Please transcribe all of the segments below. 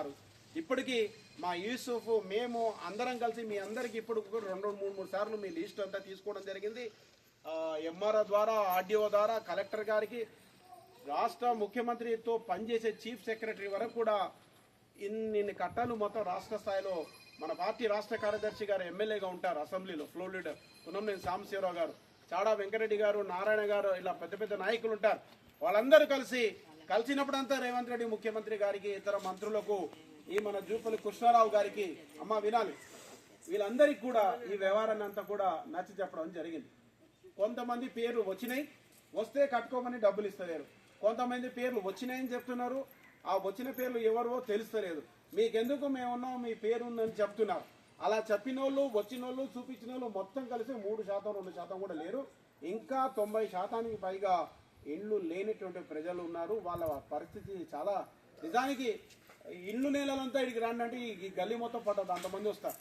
ఉన్నారు. ఇప్పటికీ మా యూసుఫ్ మేము అందరం కలిసి మీ అందరికి ఇప్పుడు కూడా రెండు మూడు మూడు సార్లు మీ లిస్ట్ అంతా తీసుకోవడం జరిగింది. ఎంఆర్ఓ ద్వారా ఆర్డీఓ ద్వారా కలెక్టర్ గారికి రాష్ట్ర ముఖ్యమంత్రితో పనిచేసే చీఫ్ సెక్రటరీ వరకు కూడా ఇన్ని కట్టాలు మొత్తం రాష్ట్ర స్థాయిలో మన పార్టీ రాష్ట్ర కార్యదర్శి గారు ఎమ్మెల్యేగా ఉంటారు అసెంబ్లీలో ఫ్లోర్ లీడర్ పునంనేని సాంబశివరావు గారు. చాడా వెంకరెడ్డి గారు నారాయణ గారు ఇలా పెద్ద పెద్ద నాయకులు ఉంటారు. వాళ్ళందరూ కలిసి కలిసినప్పుడంతా రేవంత్ రెడ్డి ముఖ్యమంత్రి గారికి ఇతర మంత్రులకు ఈ మన జూపల్లి కృష్ణారావు గారికి అమ్మ వినాలి. వీళ్ళందరికీ కూడా ఈ వ్యవహారాన్ని అంతా కూడా నచ్చి చెప్పడం జరిగింది. కొంతమంది పేర్లు వచ్చినాయి. వస్తే కట్టుకోమని డబ్బులు ఇస్తలేరు. కొంతమంది పేర్లు వచ్చినాయని చెప్తున్నారు. ఆ వచ్చిన పేర్లు ఎవరో తెలుస్తలేదు. మీకెందుకు మేమున్నాం మీ పేరు ఉందని చెప్తున్నారు. అలా చెప్పిన వాళ్ళు వచ్చిన వాళ్ళు చూపించిన వాళ్ళు మొత్తం కలిసి మూడు శాతం రెండు శాతం కూడా లేరు. ఇంకా తొంభై శాతానికి పైగా ఇండ్లు లేనిటువంటి ప్రజలు ఉన్నారు. వాళ్ళ పరిస్థితి చాలా నిజానికి ఇల్లు నేలలంతా ఇడికి రండి అంటే ఈ గల్లీ మొత్తం పట్టదు. అంతమంది వస్తారు.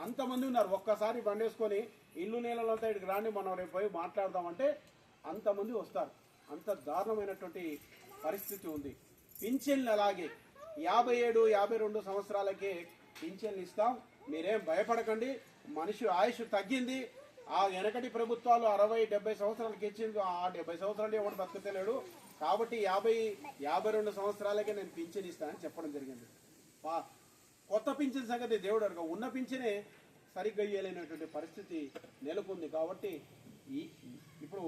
అంతమంది ఉన్నారు. ఒక్కసారి బండేసుకొని ఇల్లు నేలలంతా ఇక్కడికి రాండి. మనం రేపు పోయి మాట్లాడదామంటే అంతమంది వస్తారు. అంత దారుణమైనటువంటి పరిస్థితి ఉంది. పింఛన్లు అలాగే యాభై ఏడు యాభై రెండు సంవత్సరాలకే పింఛన్లు ఇస్తాం. మీరేం భయపడకండి. మనిషి ఆయుష్ తగ్గింది. ఆ వెనకటి ప్రభుత్వాలు అరవై డెబ్బై సంవత్సరాలకి ఇచ్చింది ఆ డెబ్బై సంవత్సరాలు ఎవడు బతుకుతలేడు. కాబట్టి యాభై యాభై రెండు సంవత్సరాలకే నేను పింఛన్ ఇస్తానని చెప్పడం జరిగింది. కొత్త పింఛన్ సంగతి దేవుడు అడగ. ఉన్న పింఛనే సరిగ్గా ఇయ్యలేనటువంటి పరిస్థితి నెలకొంది కాబట్టి ఈ ఇప్పుడు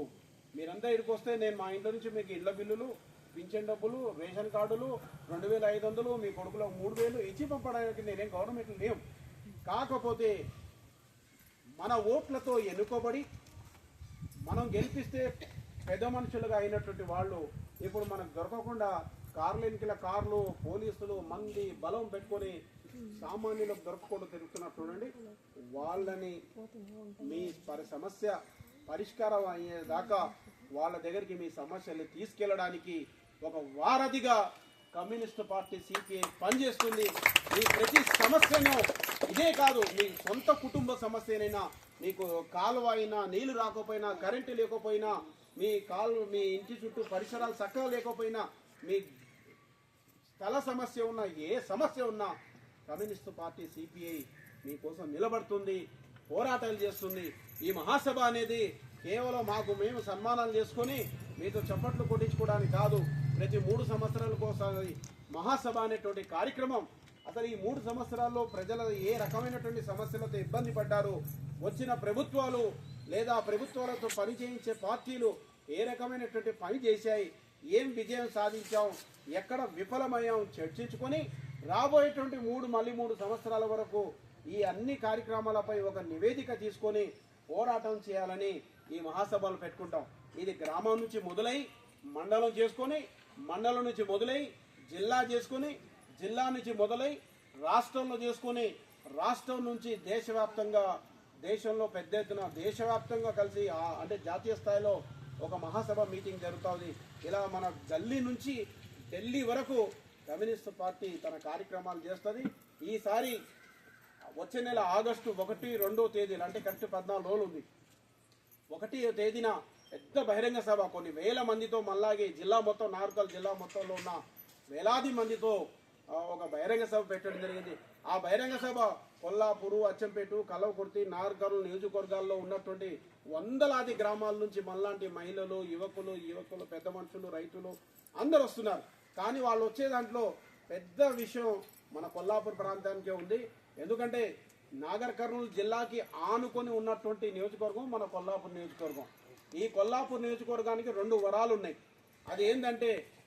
మీరంతా ఇక్కడికి వస్తే నేను మా ఇంట్లో నుంచి మీకు ఇళ్ళ బిల్లులు పింఛన్ డబ్బులు రేషన్ కార్డులు రెండు వేల ఐదు వందలు మీ కొడుకులో మూడు వేలు ఇచ్చి పంపడానికి నేనేం గవర్నమెంట్ లేవు. కాకపోతే మన ఓట్లతో ఎన్నుకోబడి మనం గెలిపిస్తే పెద్ద మనుషులుగా అయినటువంటి వాళ్ళు ఇప్పుడు మనకు దొరకకుండా కార్లు ఎన్నికల కార్లు పోలీసులు మంది బలం పెట్టుకొని సామాన్యులకు దొరకకుండా తిరుగుతున్నారు చూడండి. వాళ్ళని మీ పరి సమస్య పరిష్కారం అయ్యేదాకా వాళ్ళ దగ్గరికి మీ సమస్యలు తీసుకెళ్ళడానికి ఒక వారధిగా కమ్యూనిస్ట్ పార్టీ సిపిఐ పనిచేస్తుంది. మీ ప్రతి సమస్యను ఇదే కాదు మీ సొంత కుటుంబ సమస్యనైనా మీకు కాలువ అయినా నీళ్ళు రాకపోయినా కరెంటు లేకపోయినా మీ కాలు మీ ఇంటి చుట్టూ పరిసరాలు చక్కగా లేకపోయినా మీ స్థల సమస్య ఉన్నా ఏ సమస్య ఉన్నా కమ్యూనిస్టు పార్టీ సిపిఐ మీకోసం నిలబడుతుంది పోరాటాలు చేస్తుంది. ఈ మహాసభ అనేది కేవలం మాకు మేము సన్మానాలు చేసుకొని మీతో చప్పట్లు కొట్టించుకోవడానికి కాదు ప్రతి మూడు సంవత్సరాలకు ఒకసారి మహాసభ అనేటువంటి కార్యక్రమం. అసలు ఈ మూడు సంవత్సరాల్లో ప్రజలు ఏ రకమైనటువంటి సమస్యలతో ఇబ్బంది పడ్డారు? వచ్చిన ప్రభుత్వాలు లేదా ప్రభుత్వాలతో పని చేయించే పార్టీలు ఏ రకమైనటువంటి పని చేశాయి? ఏం విజయం సాధించాం? ఎక్కడ విఫలమయ్యాం? చర్చించుకొని రాబోయేటువంటి మూడు మళ్ళీ మూడు సంవత్సరాల వరకు ఈ అన్ని కార్యక్రమాలపై ఒక నివేదిక తీసుకొని పోరాటం చేయాలని ఈ మహాసభలు పెట్టుకుంటాం. ఇది గ్రామం నుంచి మొదలై మండలం చేసుకొని మండలం నుంచి మొదలై జిల్లా చేసుకొని జిల్లా నుంచి మొదలై రాష్ట్రంలో చేసుకొని రాష్ట్రం నుంచి దేశవ్యాప్తంగా దేశంలో పెద్ద ఎత్తున దేశవ్యాప్తంగా కలిసి అంటే జాతీయ స్థాయిలో ఒక మహాసభ మీటింగ్ జరుగుతుంది. ఇలా మన గల్లీ నుంచి ఢిల్లీ వరకు కమ్యూనిస్ట్ పార్టీ తన కార్యక్రమాలు చేస్తుంది. ఈసారి వచ్చే నెల ఆగస్టు ఒకటి రెండో తేదీలు అంటే కరెక్ట్ పద్నాలుగు రోజులు ఉంది. ఒకటి తేదీన పెద్ద బహిరంగ సభ. కొన్ని వేల మందితో మళ్ళాగే జిల్లా మొత్తం నార్కల్ జిల్లా మొత్తంలో ఉన్న వేలాది మందితో ఒక బహిరంగ సభ పెట్టడం జరిగింది. ఆ బహిరంగ సభ కొల్లాపూరు అచ్చంపేట కలవకుర్తి నార్కల్ నియోజకవర్గాల్లో ఉన్నటువంటి వందలాది గ్రామాల నుంచి మళ్ళాంటి మహిళలు యువకులు యువకులు పెద్ద మనుషులు రైతులు అందరు వస్తున్నారు. కానీ వాళ్ళు వచ్చే దాంట్లో పెద్ద విషయం మన కొల్లాపూర్ ప్రాంతానికే ఉంది. ఎందుకంటే నాగర్ కర్నూలు జిల్లాకి ఆనుకొని ఉన్నటువంటి నియోజకవర్గం మన కొల్లాపూర్ నియోజకవర్గం. ఈ కొల్లాపూర్ నియోజకవర్గానికి రెండు వరాలు ఉన్నాయి అది ఏంటంటే